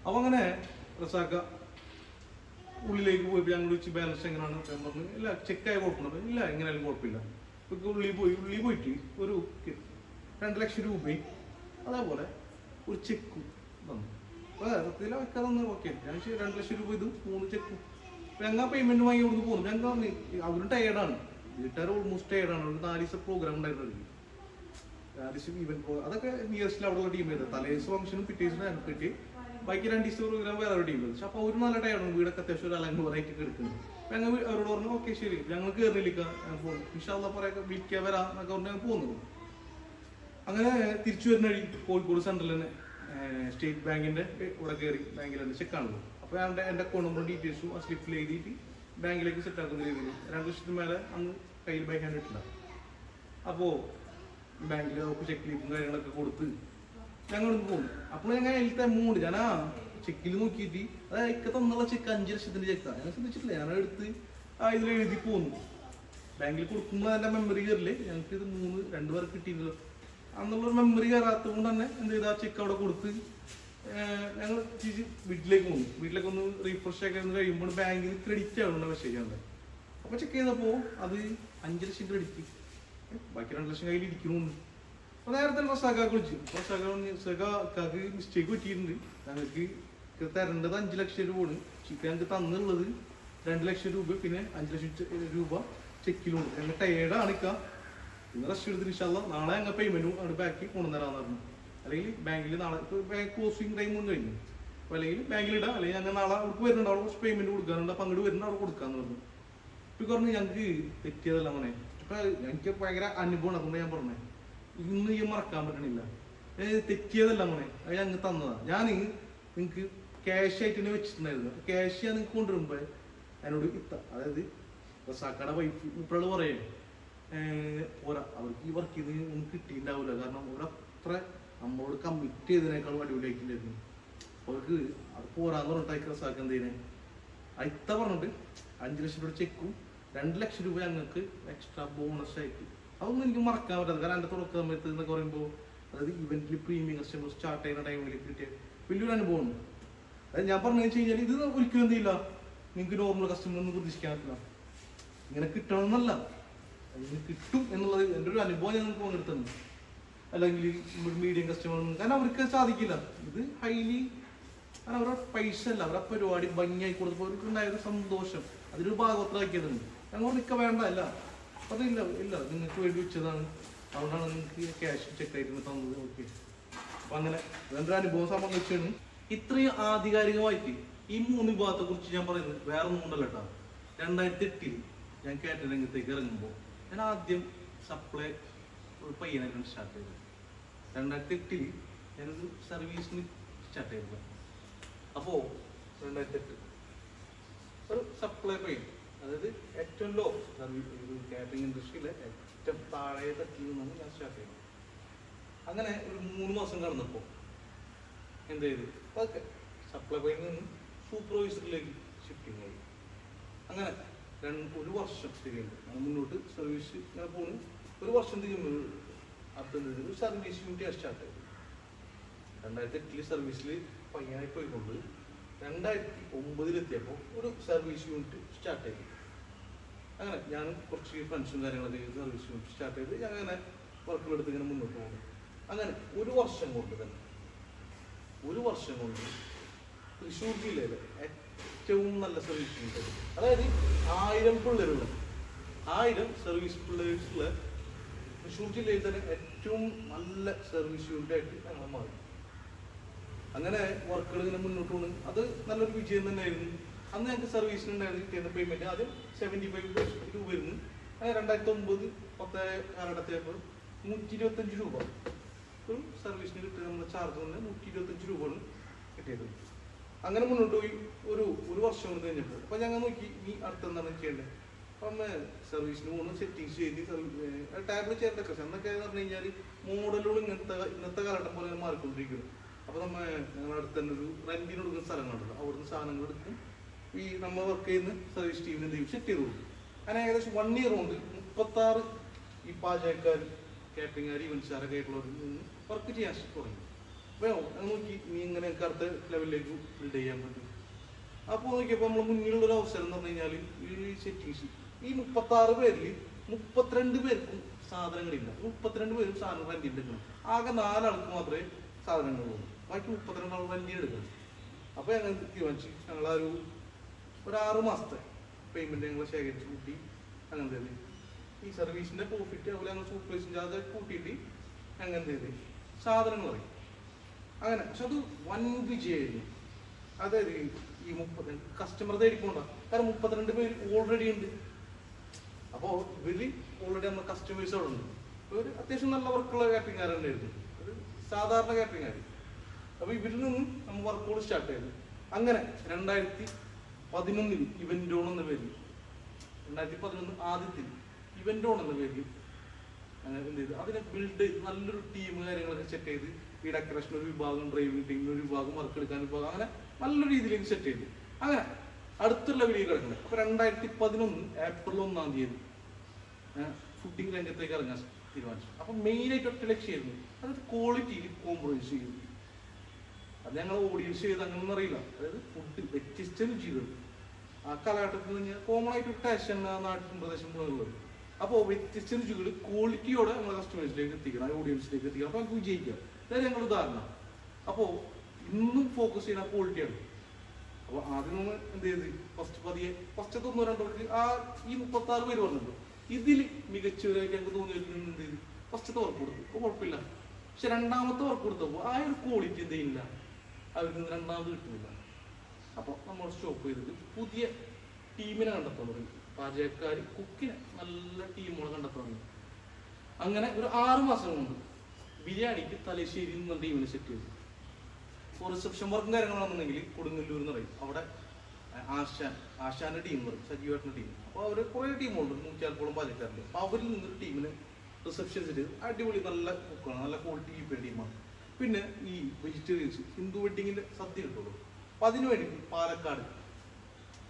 Speaker 1: അപ്പൊ അങ്ങനെ റസാക്ക ഉള്ളിലേക്ക് പോയി ഞങ്ങൾ വെച്ച് ബാലൻസ് എങ്ങനെയാണ് പറഞ്ഞു ഇല്ല ചെക്കായി കുഴപ്പമുണ്ടോ. ഇല്ല എങ്ങനെയാലും കുഴപ്പമില്ല. ഇപ്പം ഉള്ളിൽ പോയി ഉള്ളിൽ പോയിട്ട് ഒരു രണ്ട് ലക്ഷം രൂപയും അതേപോലെ ഒരു ചെക്കും തന്നു വേറെ വെക്കാൻ തന്നെ ഓക്കെ ഞാൻ രണ്ട് ലക്ഷം രൂപ ഇതും മൂന്ന് ചെക്കും ഞങ്ങൾ പേയ്മെന്റ് വാങ്ങി കൊടുത്ത് പോകുന്നു ഞങ്ങൾ പറഞ്ഞു അവരും ടയർഡാണ് വീട്ടുകാർ ഓൾമോസ്റ്റ് ടയർഡാണ് ഒരു നാല് ദിവസം പ്രോഗ്രാം ഉണ്ടായിരുന്നു. നാല് അതൊക്കെ നിയറസ്റ്റിൽ അവിടെയുള്ള ടീം ചെയ്തത് തലേ ദിവസം ഫംഗ്ഷനും പിറ്റേ ദിവസം കിട്ടി. ബാക്കി രണ്ട് ദിവസം പ്രോഗ്രാം വേറെ ടീം പക്ഷെ അപ്പോൾ അവർ നല്ല ടയർഡാണ് വീടൊക്കെ അത്യാവശ്യം ഒരു അലങ്കുറമായിട്ട് എടുക്കുന്നത് അപ്പൊ ഞങ്ങൾ അവരോട് പറഞ്ഞു ഓക്കെ ശരി. ഞങ്ങൾ കയറിയിരിക്കാം ഞാൻ പോകുന്നു ഇൻഷാല്ല പറയാ വിളിക്കാൻ വരാം എന്നൊക്കെ പറഞ്ഞ് ഞങ്ങൾ പോകുന്നു അങ്ങനെ തിരിച്ചു വരുന്ന വഴി കോഴിക്കോട് സെൻട്രൽ തന്നെ സ്റ്റേറ്റ് ബാങ്കിന്റെ ഇവിടെ കയറി ബാങ്കിൽ തന്നെ ചെക്കാണല്ലോ അപ്പോൾ ഞാൻ എന്റെ എന്റെ അക്കൗണ്ട് നമ്പറും ഡീറ്റെയിൽസും ആ സ്ലിപ്പിൽ എഴുതിയിട്ട് ബാങ്കിലേക്ക് സെറ്റ് ആക്കുന്ന രീതിയിൽ രണ്ട് ലക്ഷത്തിന് മേലെ അന്ന് കയ്യിൽ ബൈ ഹാൻഡ് ഇട്ടില്ല അപ്പോൾ ബാങ്കിൽ നമുക്ക് ചെക്ക് ലീഫും കാര്യങ്ങളൊക്കെ കൊടുത്ത് ഞങ്ങൾ പോകുന്നു അപ്പോൾ ഞങ്ങൾ അതിലത്തെ എമൗണ്ട് ഞാൻ ചെക്കിൽ നോക്കിയിട്ട് അതായത് ഇക്ക തന്നുള്ള ചെക്ക് അഞ്ച് ലക്ഷത്തിന്റെ ചെക്കാണ് ഞാൻ ശ്രദ്ധിച്ചിട്ടില്ല. ഞാൻ എടുത്ത് ആ ഇതിൽ എഴുതി പോന്നു. ബാങ്കിൽ കൊടുക്കുമ്പോൾ എന്റെ മെമ്മറി കയറില്ലേ ഞങ്ങൾക്ക് ഇത് മൂന്ന് രണ്ട് പേർക്ക് കിട്ടിയില്ലല്ലോ. അന്നുള്ളൊരു മെമ്മറി കയറാത്തത് കൊണ്ട് തന്നെ എന്ത് ചെയ്താ? ചെക്ക് അവിടെ കൊടുത്ത് ഞങ്ങൾ തിരിച്ച് വീട്ടിലേക്ക് പോകുന്നു വീട്ടിലേക്ക് ഒന്ന് റീഫ്രഷ് ഒക്കെ ഒന്ന് കഴിയുമ്പോൾ ബാങ്കിൽ ക്രെഡിറ്റ് ആവുന്ന മെസ്സേജ് ആണ് അപ്പോൾ ചെക്ക് ചെയ്തപ്പോൾ അത് അഞ്ച് ലക്ഷം ക്രെഡിറ്റ് ബാക്കി രണ്ട് ലക്ഷം കയ്യിൽ ഇരിക്കുന്നുണ്ട് അപ്പോൾ നേരത്തെ റസാക്കാക്ക് വിളിച്ചു. റസാക്ക സഖാക്ക് മിസ്റ്റേക്ക് പറ്റിയിട്ടുണ്ട്. ഞങ്ങൾക്ക് തരേണ്ടത് അഞ്ച് ലക്ഷം രൂപയാണ് ചിക്കൻ ഞങ്ങൾക്ക് തന്നുള്ളത് രണ്ട് ലക്ഷം രൂപ പിന്നെ അഞ്ച് ലക്ഷം രൂപ ചെക്കിലുണ്ട്. ഞങ്ങൾ ടയേർഡാണ് ഇക്ക. ഇന്ന് റെസ്റ്റ് എടുത്തിന് ഇൻഷാല്ല നാളെ ഞങ്ങൾ പേയ്മെന്റും അവിടെ ബാക്കി കൊണ്ടുതരാന്ന് പറഞ്ഞു. അല്ലെങ്കിൽ ബാങ്കിൽ നാളെ ഇപ്പോൾ ബാങ്ക് ക്ലോസിങ് ടൈം ഒന്നും കഴിഞ്ഞു. അപ്പോൾ അല്ലെങ്കിൽ ബാങ്കിൽ ഇടാം. അല്ലെങ്കിൽ ഞങ്ങൾ നാളെ അവർക്ക് വരുന്നുണ്ട്. അവിടെ കുറച്ച് പേയ്മെന്റ് കൊടുക്കാനുണ്ട്. അപ്പം അങ്ങോട്ട് വരുന്നുണ്ട് അവിടെ കൊടുക്കാന്ന് പറഞ്ഞു. ഇപ്പൊ പറഞ്ഞു ഞങ്ങൾക്ക് തെറ്റിയതല്ല അങ്ങനെ ഇപ്പൊ എനിക്ക് ഭയങ്കര അനുഭവമാണ്. അതുകൊണ്ട് ഞാൻ പറഞ്ഞേ. ഇന്ന് ഈ മറക്കാൻ പറ്റണില്ല. തെറ്റിയതല്ല മോനെ. അത് ഞങ്ങൾ തന്നതാ. ഞാൻ നിങ്ങൾക്ക് ക്യാഷ് ആയിട്ട് തന്നെ വെച്ചിട്ടുണ്ടായിരുന്നു. ക്യാഷ് ഞാൻ നിങ്ങൾക്ക് കൊണ്ടുവരുമ്പോ എന്നോട് ഇത്ത അതായത് റസാക്കട വൈഫ് ഇപ്പോഴാണ് പറയേ പോരാ അവർക്ക് ഈ വർക്ക് ചെയ്ത് ഒന്നും കിട്ടിയിട്ടുണ്ടാവില്ല കാരണം അവരത്ര നമ്മളോട് കമ്മിറ്റ് ചെയ്തതിനേക്കാളും അടിപൊളിയായിട്ടുണ്ടായിരുന്നു. അവർക്ക് അത് പോരാന്ന് പറഞ്ഞിട്ട് റസാക്ക് എന്ത് ചെയ്യുന്നത് ഇത്ത പറഞ്ഞിട്ട് അഞ്ച് ലക്ഷം രൂപ ചെക്കും രണ്ട് ലക്ഷം രൂപ ഞങ്ങൾക്ക് എക്സ്ട്രാ ബോണസ് ആയിട്ട് അതൊന്നും എനിക്ക് മറക്കാൻ പറ്റാത്ത കാരണം എന്റെ തുടക്ക സമയത്ത് എന്നൊക്കെ പറയുമ്പോൾ അതായത് ഇവന്റിൽ പ്രീമിയം കസ്റ്റമർ സ്റ്റാർട്ട് ചെയ്യുന്ന ടൈമിൽ കിട്ടിയ വലിയൊരു ഉണ്ട് അതായത് ഞാൻ പറഞ്ഞു വെച്ച് കഴിഞ്ഞാൽ ഇത് ഒരിക്കലും എന്ത് ചെയ്യില്ല. നിങ്ങൾക്ക് നോർമൽ കസ്റ്റമർ ഒന്നും പ്രതീക്ഷിക്കാൻ പറ്റില്ല. ഇങ്ങനെ കിട്ടണമെന്നല്ല. ഇങ്ങനെ കിട്ടും എന്നുള്ളത് എന്റെ ഒരു അനുഭവം ഞാൻ നിങ്ങൾക്ക് പങ്കെടുത്തുന്നു അല്ലെങ്കിൽ മീഡിയം കസ്റ്റമർ കാരണം അവർക്ക് സാധിക്കില്ല. ഇത് ഹൈലി കാരണം അവരുടെ പൈസ അല്ല. അവരുടെ പരിപാടി ഭംഗിയായി കൊടുത്തപ്പോൾ അവർക്ക് ഉണ്ടായ ഒരു സന്തോഷം. അതിലൊരു ഭാഗവത്താക്കിയതുണ്ട് ഞങ്ങൾ നിൽക്ക വേണ്ട അല്ല അതില്ല ഇല്ല. നിങ്ങൾക്ക് വേണ്ടി വെച്ചതാണ്. അതുകൊണ്ടാണ് നിങ്ങൾക്ക് ക്യാഷ് ചെക്ക് ആയിട്ട് തന്നത്. ഓക്കെ അപ്പൊ അങ്ങനെ അതെന്റെ അനുഭവം സംബന്ധിച്ചാണ് ഇത്രയും ആധികാരികമായിട്ട് ഈ മൂന്ന് വിഭാഗത്തെ കുറിച്ച് ഞാൻ പറയുന്നത് വേറെ ഒന്നും ഉണ്ടല്ലോ കേട്ടോ. രണ്ടായിരത്തി എട്ടിൽ ഞാൻ കേട്ട രംഗത്തേക്ക് ഇറങ്ങുമ്പോൾ ഞാൻ ആദ്യം സപ്ലൈ ഒരു കണ്ട് സ്റ്റാർട്ട് ചെയ്തത്. രണ്ടായിരത്തി എട്ടിൽ ഞാനൊരു സർവീസിന് സ്റ്റാർട്ട് ചെയ്തത് അപ്പോ രണ്ടായിരത്തി എട്ട് ഒരു സപ്ലൈ പയ്യൻ. അതായത് ഏറ്റവും ലോ കാറ്ററിംഗ് ഇൻഡസ്ട്രിയിലെ ഏറ്റവും താഴെ തട്ടിൽ നിന്നാണ് ഞാൻ സ്റ്റാർട്ട് ചെയ്തത് അങ്ങനെ ഒരു മൂന്ന് മാസം കടന്നപ്പോൾ എന്ത് ചെയ്തു? ഓക്കെ സപ്ലൈ പോയിൽ നിന്ന് സൂപ്പർവൈസറിലേക്ക് ഷിഫ്റ്റിംഗ് ആയി. അങ്ങനെ രണ്ട് ഒരു വർഷം തിരിയുണ്ട് അങ്ങനെ മുന്നോട്ട് സർവീസ് ഇങ്ങനെ പോകുന്നു. ഒരു വർഷം തിരിയുമ്പോൾ അടുത്ത സർവീസ് യൂണിറ്റ് സ്റ്റാർട്ട് ചെയ്തു രണ്ടായിരത്തി എട്ടിൽ സർവീസിൽ പയ്യായി പോയിക്കൊണ്ട് രണ്ടായിരത്തി ഒമ്പതിലെത്തിയപ്പോൾ ഒരു സർവീസ് യൂണിറ്റ് സ്റ്റാർട്ട് ചെയ്തു അങ്ങനെ ഞാൻ കുറച്ച് ഫ്രണ്ട്സും കാര്യങ്ങളൊക്കെ ചെയ്ത് സർവീസ് യൂണിറ്റ് സ്റ്റാർട്ട് ചെയ്ത് ഞാൻ അങ്ങനെ വർക്കുകളെടുത്ത് ഇങ്ങനെ മുന്നോട്ട് പോകുന്നു. അങ്ങനെ ഒരു വർഷം കൊണ്ട് തന്നെ ഒരു വർഷം കൊണ്ട് തൃശ്ശൂർ ജില്ലയിലെ ഏറ്റവും നല്ല സർവീസ് യൂണിറ്റ് അതായത് ആയിരം പിള്ളേരുള്ള ആയിരം സർവീസ് പിള്ളേഴ്സുള്ള തൃശ്ശൂർ ജില്ലയിൽ തന്നെ ഏറ്റവും നല്ല സർവീസ് യൂണിറ്റ് ആയിട്ട് ഞങ്ങൾ മാറി. അങ്ങനെ വർക്കുകൾ ഇങ്ങനെ മുന്നോട്ട് പോകുന്നു അത് നല്ലൊരു വിജയം തന്നെയായിരുന്നു. അന്ന് ഞങ്ങൾക്ക് സർവീസിനുണ്ടായിരുന്നു കിട്ടിയ പേയ്മെന്റ് ആദ്യം സെവന്റി ഫൈവ് രൂപ വരുന്നു അങ്ങനെ രണ്ടായിരത്തി ഒമ്പത് പത്ത് കാലഘട്ടത്തിയപ്പോൾ നൂറ്റി ഇരുപത്തഞ്ച് രൂപ. ഒരു സർവീസിന് കിട്ടുന്ന നമ്മുടെ ചാർജ് തന്നെ നൂറ്റി ഇരുപത്തഞ്ച് രൂപയാണ് കിട്ടിയത്. അങ്ങനെ മുന്നോട്ട് പോയി ഒരു ഒരു വർഷം കൊണ്ട് കഴിഞ്ഞപ്പോൾ അപ്പൊ ഞങ്ങൾ നോക്കി ഇനി അടുത്തെന്താണ് ചെയ്യേണ്ടത് അപ്പം സർവീസിന് പോകുന്ന സെറ്റിങ്സ് ചെയ്ത് ചെയ്യേണ്ട? പക്ഷെ അന്നൊക്കെ എന്ന് പറഞ്ഞു കഴിഞ്ഞാൽ മോഡലുകൾ ഇങ്ങനത്തെ ഇന്നത്തെ കാലഘട്ടം പോലെ മാറിക്കൊണ്ടിരിക്കുന്നു. അപ്പൊ നമ്മൾ ഞങ്ങളുടെ അടുത്ത് തന്നെ ഒരു റെന്റിന് കൊടുക്കുന്ന സ്ഥലങ്ങളുണ്ടല്ലോ അവിടുന്ന് സാധനങ്ങൾ എടുക്കും ഈ നമ്മൾ വർക്ക് ചെയ്യുന്ന സർവീസ് ടീമിന് എന്ത് ചെയ്യും സെറ്റ് ചെയ്ത് കൊടുക്കും. അങ്ങനെ ഏകദേശം വൺ ഇയർ കൊണ്ട് മുപ്പത്താറ് ഈ പാചകക്കാർ കാറ്ററിംഗുകാർ ഇവൻസുകാരൊക്കെ ആയിട്ടുള്ളവരിൽ നിന്ന് വർക്ക് ചെയ്യാൻ തുടങ്ങി. അപ്പോൾ അത് നോക്കി നീ ഇങ്ങനെ അടുത്ത ലെവലിലേക്ക് ബിൽഡ് ചെയ്യാൻ പറ്റും? അപ്പോൾ നോക്കിയപ്പോൾ നമ്മൾ മുന്നിലുള്ള ഒരു അവസരം എന്ന് പറഞ്ഞു കഴിഞ്ഞാൽ ഈ സെറ്റിങ്സ് ഈ മുപ്പത്താറ് പേരിൽ മുപ്പത്തിരണ്ട് പേർക്കും സാധനങ്ങളില്ല മുപ്പത്തിരണ്ട് പേരും സാധനങ്ങൾ എടുക്കണം. ആകെ നാലാൾക്ക് മാത്രമേ സാധനങ്ങൾ പോകും ബാക്കി മുപ്പത്തിരണ്ട് ആൾ വലിയ എടുക്കുന്നത് അപ്പോൾ ഞങ്ങൾ തീരുമാനിച്ചു. ഞങ്ങൾ ആ ഒരു ഒരു ആറ് മാസത്തെ പേയ്മെന്റ് ഞങ്ങൾ ശേഖരിച്ച് കൂട്ടി. അങ്ങനെ തന്നെ. ഈ സർവീസിന്റെ പ്രോഫിറ്റ് അതുപോലെ ഞങ്ങൾ സൂപ്പർവൈസിന്റെ അത് കൂട്ടിയിട്ട് അങ്ങനെ തന്നെ. സാധനങ്ങൾ പറയും അങ്ങനെ. പക്ഷെ അത് വൻ വിജയമായിരുന്നു. അതായത് ഈ- മുപ്പത്തിരണ്ട് മുപ്പത് കസ്റ്റമർ തേടിക്കൊണ്ട. കാരണം മുപ്പത്തിരണ്ട് പേര് ഓൾറെഡി ഉണ്ട്. അപ്പോൾ ഇവർ ഓൾറെഡി നമ്മൾ കസ്റ്റമേഴ്സ് അവിടെ ഉണ്ട്. ഒരു അത്യാവശ്യം നല്ല വർക്കുള്ള കാറ്ററിംഗുകാരുണ്ടായിരുന്നു ഒരു സാധാരണ കാറ്ററിംഗുകാർ അപ്പോൾ ഇവരിൽ നിന്നും നമ്മൾ വർക്കുകൾ സ്റ്റാർട്ട് ചെയ്തു. അങ്ങനെ രണ്ടായിരത്തി പതിനൊന്നിൽ ഇവന്റോൺ എന്ന പേരിൽ. രണ്ടായിരത്തി പതിനൊന്ന് ആദ്യത്തിൽ ഇവന്റോൺ എന്ന പേരിൽ എന്ത് ചെയ്തു. അതിനെ ബിൽഡ് നല്ലൊരു ടീം കാര്യങ്ങളൊക്കെ സെറ്റ് ചെയ്ത് ഈ ഡെക്കറേഷൻ ഒരു വിഭാഗം ഡ്രൈവിംഗ് ടീമിന് ഒരു വിഭാഗം വർക്ക് എടുക്കാൻ വിഭാഗം അങ്ങനെ നല്ല രീതിയിലേക്ക് സെറ്റ് ചെയ്തു. അങ്ങനെ അടുത്തുള്ള വീഡിയോ കിടക്കുന്നത് അപ്പൊ രണ്ടായിരത്തി പതിനൊന്ന് ഏപ്രിൽ ഒന്നാം തീയതി ഫുഡിങ് രംഗത്തേക്ക് ഇറങ്ങാൻ തീരുമാനിച്ചു. അപ്പൊ മെയിൻ ആയിട്ട് ഒറ്റ ലക്ഷ്യമായിരുന്നു അതായത് ക്വാളിറ്റിയിൽ കോംപ്രമൈസ് ചെയ്തു അത് ഞങ്ങൾ ഓഡിയൻസ് ചെയ്ത് അങ്ങനൊന്നും അറിയില്ല. അതായത് ഫുഡ് വ്യത്യസ്ത രുചികൾ ആ കാലഘട്ടത്തിൽ നിന്ന് കോമൺ ആയിട്ട് ഒരു ടാഷൻ നാട്ടിൻ പ്രദേശം പോലുള്ളത് അപ്പോൾ വ്യത്യസ്ത രുചികൾ ക്വാളിറ്റിയോടെ നമ്മൾ കസ്റ്റമേഴ്സിലേക്ക് എത്തിക്കണം ആ ഓഡിയൻസിലേക്ക് എത്തിക്കണം. അപ്പോൾ നമുക്ക് വിജയിക്കാം. അതായത് ഞങ്ങളുടെ ഉദാഹരണം. അപ്പോൾ ഇന്നും ഫോക്കസ് ചെയ്യുന്ന ക്വാളിറ്റിയാണ് അപ്പോൾ ആദ്യം നമ്മൾ എന്ത് ചെയ്ത്? ഫസ്റ്റ് പതിയെ ഫസ്റ്റ് ഒന്നോ രണ്ടോ പേർക്ക് ആ ഈ മുപ്പത്തി ആറ് പേര് പറഞ്ഞിട്ടുണ്ട് ഇതിൽ മികച്ചവരായിട്ട് ഞങ്ങൾക്ക് തോന്നിയിട്ടുണ്ട് എന്ത് ചെയ്ത്? ഫസ്റ്റത്തെ വർക്ക് കൊടുത്തു. അപ്പോൾ കുഴപ്പമില്ല. പക്ഷെ രണ്ടാമത്തെ വർക്ക് കൊടുത്തപ്പോൾ ആ ഒരു ക്വാളിറ്റി എന്തെയില്ല അവർക്ക് നിന്ന് രണ്ടാമത് കിട്ടുന്നില്ല. അപ്പോൾ നമ്മൾ സ്റ്റോപ്പ് ചെയ്തിട്ട് പുതിയ ടീമിനെ കണ്ടെത്താൻ തുടങ്ങി. പാചകക്കാർ കുക്കിനെ നല്ല ടീമുകളെ കണ്ടെത്താൻ തുടങ്ങി. അങ്ങനെ ഒരു ആറു മാസം കൊണ്ട് ബിരിയാണിക്ക് തലശ്ശേരി എന്ന ടീമിനെ സെറ്റ് ചെയ്തു. ഇപ്പോൾ റിസപ്ഷൻ വർക്കും കാര്യങ്ങളാണെന്നുണ്ടെങ്കിൽ കൊടുങ്ങല്ലൂർ എന്ന് പറയും. അവിടെ ആശാൻ ആശാന്റെ ടീം പറയും സജീവായിട്ടുള്ള ടീം അപ്പോൾ അവർ കുറേ ടീമുണ്ട് നൂറ്റിയാൽപ്പോളം പാചകക്കാരുണ്ട് അപ്പോൾ അവരിൽ നിന്നൊരു ടീമിന് റിസപ്ഷൻ സെറ്റ് ചെയ്ത്. അടിപൊളി നല്ല കുക്കാണ് നല്ല ക്വാളിറ്റി കീപ്പ് ടീമാണ് പിന്നെ ഈ വെജിറ്റേറിയൻസ് ഹിന്ദു വെഡിങ്ങിന്റെ സദ്യ കിട്ടുള്ളൂ അപ്പം അതിനുവേണ്ടി പാലക്കാട്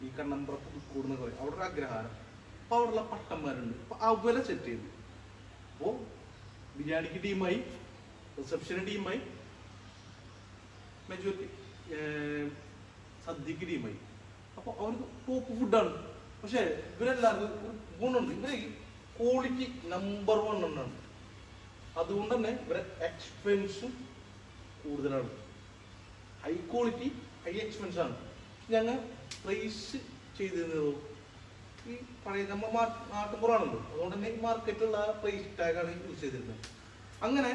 Speaker 1: ഈ കണ്ണമ്പ്രത്ത് കൂടുന്ന പറയും അവിടെ ഒരു അഗ്രഹാരം അപ്പൊ അവിടെയുള്ള പട്ടന്മാരുണ്ട്. അപ്പോൾ അവരെ സെറ്റ് ചെയ്തു. അപ്പോൾ ബിരിയാണിക്ക് ടീമായി റിസപ്ഷന് ടീമായി മെജോറിറ്റി സദ്യക്ക് ടീമായി അപ്പോൾ അവർക്ക് ടോപ്പ് ഫുഡാണ് പക്ഷേ ഇവരെല്ലാവർക്കും ഒരു ഗുണമുണ്ട്. ഇവരെ ക്വാളിറ്റി നമ്പർ വൺ എന്നാണ് അതുകൊണ്ട് തന്നെ ഇവരെ എക്സ്പെൻസും കൂടുതലാണ്. ഹൈ ക്വാളിറ്റി ഹൈ എക്സ്പെൻസ് ആണ്. ഞങ്ങൾ പ്രൈസ് ചെയ്തിരുന്നതോ ഈ പഴയ നമ്മൾ നാട്ടുമ്പുറാണല്ലോ. അതുകൊണ്ട് തന്നെ മാർക്കറ്റിലുള്ള പ്രൈസ് ടാഗാണ് യൂസ് ചെയ്തിരുന്നത് അങ്ങനെ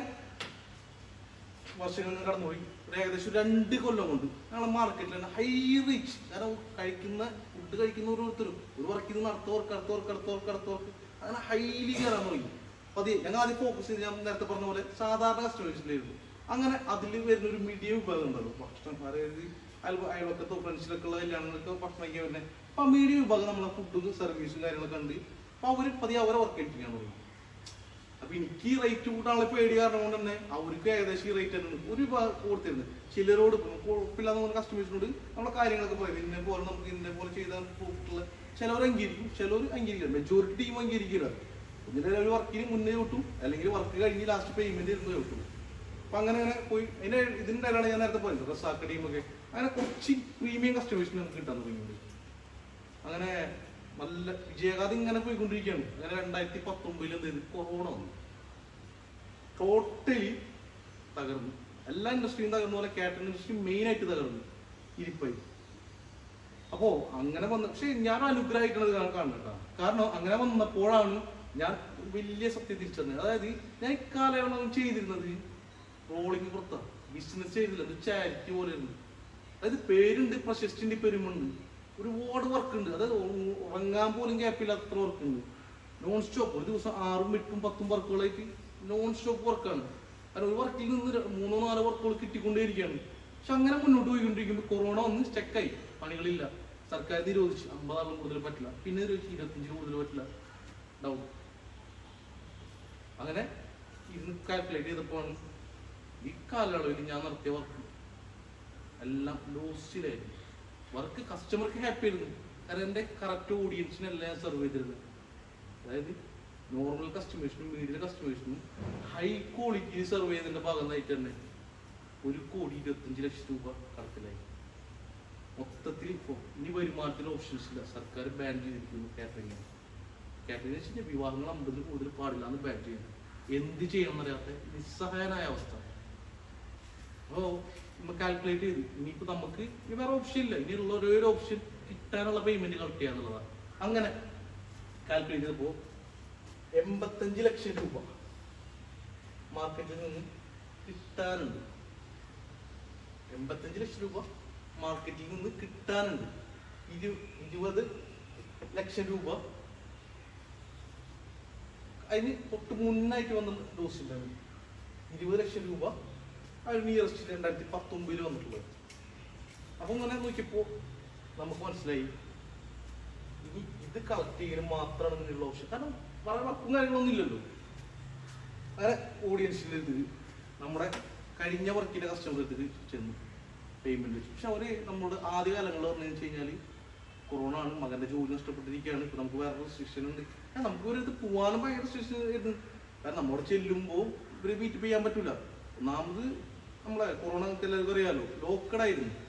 Speaker 1: വർഷങ്ങൾ കടന്നുപോയി. ഒരു ഏകദേശം രണ്ട് കൊല്ലം കൊണ്ട് ഞങ്ങളെ മാർക്കറ്റിൽ തന്നെ ഹൈ റീച്ച് കാരണം കഴിക്കുന്ന ഫുഡ് കഴിക്കുന്ന ഓരോരുത്തരും ഒരു വർക്ക് അടുത്ത വർക്ക് അടുത്ത വർക്ക് അടുത്ത വർക്ക് അങ്ങനെ ഹൈലി കയറാൻ തുടങ്ങി. പതിയെ. ഞങ്ങൾ ആദ്യം ഫോക്കസ് ചെയ്ത് ഞാൻ നേരത്തെ പറഞ്ഞ പോലെ സാധാരണ കസ്റ്റമേഴ്സിലായിരുന്നു അങ്ങനെ അതിൽ വരുന്ന ഒരു മീഡിയ വിഭാഗം ഉണ്ടല്ലോ. ഭക്ഷണം അതായത് അയൽ അയൽവക്കത്തോ ഫ്രണ്ട്സിലൊക്കെ ഉള്ള കല്യാണങ്ങളൊക്കെ ഭക്ഷണം കഴിക്കാൻ വരുന്നത് അപ്പൊ ആ മീഡിയ വിഭാഗം നമ്മളെ ഫുഡും സർവീസും കാര്യങ്ങളൊക്കെ ഉണ്ട് അപ്പൊ അവർ പതിയെ അവരെ വർക്ക് എടുപ്പിക്കാൻ തുടങ്ങി. അപ്പൊ എനിക്ക് റേറ്റ് കൂട്ടാനുള്ള പേടി കാരണം കൊണ്ട് തന്നെ അവർക്ക് ഏകദേശം ഈ റേറ്റ് തന്നെ ഒരു കൊടുത്തിരുന്നത് ചിലരോട് കുഴപ്പമില്ലാന്ന് പറഞ്ഞ കസ്റ്റമേഴ്സിനോട് നമ്മളെ കാര്യങ്ങളൊക്കെ പറയും. ഇന്നെ പോലെ നമുക്ക് ഇന്നെ പോലെ ചെയ്താൽ പോയിട്ടുള്ള ചിലവർ അംഗീകരിക്കും. ചിലവർ അംഗീകരിക്കില്ല. മെജോറിറ്റി ടീം അംഗീകരിക്കില്ല. ഒന്നിന്റെ ഒരു വർക്കിന് മുന്നേ കിട്ടും. അല്ലെങ്കിൽ വർക്ക് കഴിഞ്ഞ് ലാസ്റ്റ് പേയ്മെന്റ് ഇരുന്ന് കിട്ടും. അപ്പൊ അങ്ങനെ അങ്ങനെ പോയി. അതിന്റെ ഇതിന്റെ ഇടയിലാണ് ഞാൻ നേരത്തെ പോയത് റസാക്ക ഒക്കെ അങ്ങനെ കുറച്ച് പ്രീമിയം കസ്റ്റമേഴ്സിന് നമുക്ക് കിട്ടാൻ തുടങ്ങി അങ്ങനെ നല്ല വിജയഗാഥ ഇങ്ങനെ പോയിക്കൊണ്ടിരിക്കുകയാണ്. അങ്ങനെ രണ്ടായിരത്തി പത്തൊമ്പതിൽ എന്ത് കൊറോണ വന്നു. ടോട്ടലി തകർന്നു. എല്ലാ ഇൻഡസ്ട്രിയും തകർന്ന പോലെ കാറ്ററിംഗ് ഇൻഡസ്ട്രി മെയിൻ ആയിട്ട് തകർന്നു. ഇരിപ്പായി. അപ്പോ അങ്ങനെ വന്ന പക്ഷെ ഞാൻ അനുഗ്രഹിക്കുന്നത് കാണുന്നുണ്ട കാരണം അങ്ങനെ വന്നപ്പോഴാണ് ഞാൻ വലിയ സത്യം തിരിച്ചത് അതായത് ഞാൻ ഇക്കാലയളവ് ചെയ്തിരുന്നത് റോളിങ് പുറത്ത ബിസിനസ് ചെയ്തില്ല. ഒരു ചാരിറ്റി പോലെ ഉണ്ട് അതായത് പേരുണ്ട് പ്രശസ്തിന്റെ പെരുമുണ്ട് ഒരുപാട് വർക്ക് ഉണ്ട് അതായത് ഉറങ്ങാൻ പോലും ഗ്യാപ്പില്ലാത്ത വർക്ക് ഉണ്ട് നോൺ സ്റ്റോപ്പ് ഒരു ദിവസം ആറും എട്ടും പത്തും വർക്കുകളായിട്ട് നോൺ സ്റ്റോപ്പ് വർക്കാണ് അതിന് ഒരു വർക്കിൽ നിന്ന് മൂന്നോ നാലോ വർക്കുകൾ കിട്ടിക്കൊണ്ടേയിരിക്കുകയാണ്. പക്ഷെ അങ്ങനെ മുന്നോട്ട് പോയിക്കൊണ്ടിരിക്കുമ്പോൾ കൊറോണ വന്ന് സ്റ്റെക്കായി പണികളില്ല. സർക്കാർ നിരോധിച്ചു. അമ്പതാളും കൂടുതൽ പറ്റില്ല. പിന്നെ നിരോധിച്ചു. ഇരുപത്തിയഞ്ചിന് കൂടുതൽ പറ്റില്ല. ഡൗൺ അങ്ങനെ ഇരുന്ന് കാൽക്കുലേറ്റ് ചെയ്തപ്പോൾ ഈ കാലയളവിൽ ഞാൻ നടത്തിയ വർക്ക് എല്ലാം ലോസിലായിരുന്നു വർക്ക് കസ്റ്റമർക്ക് ഹാപ്പി ആയിരുന്നു. കാരണം എന്റെ കറക്റ്റ് ഓഡിയൻസിനല്ല ഞാൻ സെർവ് ചെയ്തിരുന്നത്. അതായത് നോർമൽ കസ്റ്റമേഴ്സിനും മീഡിയം കസ്റ്റമേഴ്സിനും ഹൈ ക്വാളിറ്റി സെർവ് ചെയ്തതിന്റെ ഭാഗമായിട്ട് തന്നെ ഒരു കോടി ഇരുപത്തഞ്ച് ലക്ഷം രൂപ കടത്തിലായി. മൊത്തത്തിൽ ഇപ്പോൾ ഇനി വരുമാനത്തിന് ഓപ്ഷൻസ് ഇല്ല. സർക്കാർ ബാൻ ചെയ്തിരിക്കുന്നു കാറ്ററിംഗ് കാറ്ററിംഗ് വെച്ച് വിവാഹങ്ങൾ അമ്പതിൽ കൂടുതൽ പാടില്ല എന്ന് ബാൻ ചെയ്യുന്നത് എന്ത് ചെയ്യണം എന്നറിയാത്ത നിസ്സഹായനായ അവസ്ഥ. അപ്പോൾ നമ്മൾ കാൽക്കുലേറ്റ് ചെയ്തു. ഇനിയിപ്പോൾ നമുക്ക് ഇനി വേറെ ഓപ്ഷൻ ഇല്ല. ഇനിയുള്ള ഒരേ ഒരു ഓപ്ഷൻ കിട്ടാനുള്ള പേയ്മെന്റ് കളക്ട് ചെയ്യാന്നുള്ളതാണ് അങ്ങനെ കാൽക്കുലേറ്റ് ചെയ്തപ്പോൾ എൺപത്തഞ്ച് ലക്ഷം രൂപ മാർക്കറ്റിൽ നിന്ന് കിട്ടാനുണ്ട്. എൺപത്തഞ്ച് ലക്ഷം രൂപ മാർക്കറ്റിൽ നിന്ന് കിട്ടാനുണ്ട്. ഇരു ഇരുപത് ലക്ഷം രൂപ. അതിന് തൊട്ട് മുന്നായിട്ട് വന്ന ഡോസ് ഉണ്ടായിരുന്നു ഇരുപത് ലക്ഷം രൂപ അത് നിയറസ്റ്റ് രണ്ടായിരത്തി പത്തൊമ്പതിൽ വന്നിട്ടുള്ളത്. അപ്പൊ ഇങ്ങനെ നോക്കിയപ്പോ നമുക്ക് മനസ്സിലായി ഇനി ഇത് കളക്ട് ചെയ്യാൻ മാത്രമാണ് ഇതിനുള്ള ഓപ്ഷൻ കാരണം വേറെ വർക്കും കാര്യങ്ങളൊന്നും ഇല്ലല്ലോ. അങ്ങനെ ഓഡിയൻസിന്റെ ഇത് നമ്മുടെ കഴിഞ്ഞ വർക്കിന്റെ കസ്റ്റമർ അടുത്ത് ചെന്നു പേയ്മെന്റ് വെച്ചു. പക്ഷെ അവർ നമ്മുടെ ആദ്യ കാലങ്ങളിൽ പറഞ്ഞു വെച്ച് കഴിഞ്ഞാൽ കൊറോണ ആണ് മകന്റെ ജോലി നഷ്ടപ്പെട്ടിരിക്കുകയാണ് ഇപ്പൊ നമുക്ക് വേറെ റെസ്ട്രിക്ഷൻ ഉണ്ട്. നമുക്ക് ഒരു ഇത് പോവാനും ഭയങ്കര റെസ്ട്രിക്ഷൻ ആയിരുന്നു. കാരണം നമ്മുടെ ചെല്ലുമ്പോൾ ഇവർ മീറ്റ് ചെയ്യാൻ പറ്റൂല. ഒന്നാമത് നമ്മളെ കൊറോണ എല്ലാവർക്കും അറിയാലോ. ലോക്കഡ് ആയിരുന്നു.